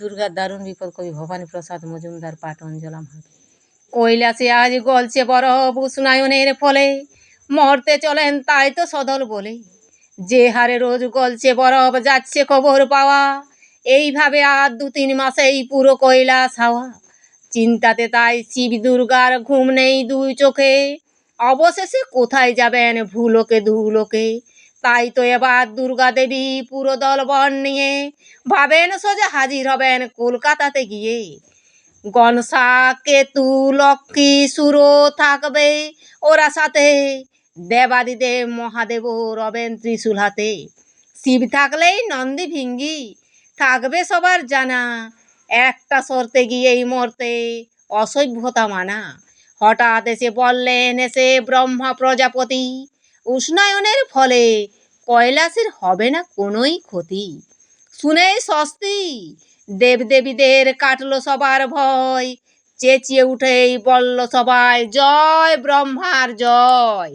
দুর্গার দারুণ বিপদ কবি ভবানী প্রসাদ মজুমদার পাঠ অঞ্জলাম কৈলাসে আজ গলছে বরফ উষ্ণায়নের ফলে, মরতে চলেন তাই তো সদল বলে। যে হারে রোজ গলছে বরফ যাচ্ছে খবর পাওয়া। এইভাবে আর দু তিন মাসেই পুরো কৈলাস হাওয়া। চিন্তাতে তাই শিব দুর্গার ঘুম নেই দুই চোখে। অবশেষে কোথায় যাবেন ভুলোকে দুলোকে তাই তো এবার দুর্গা দেবী পুরো দলবন নিয়ে ভাবেন সোজা হাজির হবেন কলকাতাতে গিয়ে। গনসা, কেতু, লক্ষ্মী, সুরো থাকবে ওরা সাথে। দেবাদিদেব, মহাদেব রবেন ত্রিশূল হাতে। শিব থাকলেই নন্দী ভিঙ্গি, থাকবে সবার জানা। একটা সরতে গিয়েই মরতে অসভ্যতা মানা। হঠাৎ এসে বললেন, এসে ব্রহ্মা প্রজাপতি উষ্ণায়নের ফলে কৈলাসের হবে না কোনোই ক্ষতি। শুনেই স্বস্তি, দেবদেবীদের কাটলো সবার ভয়, চেঁচিয়ে উঠেই বলল সবাই, জয় ব্রহ্মার জয়।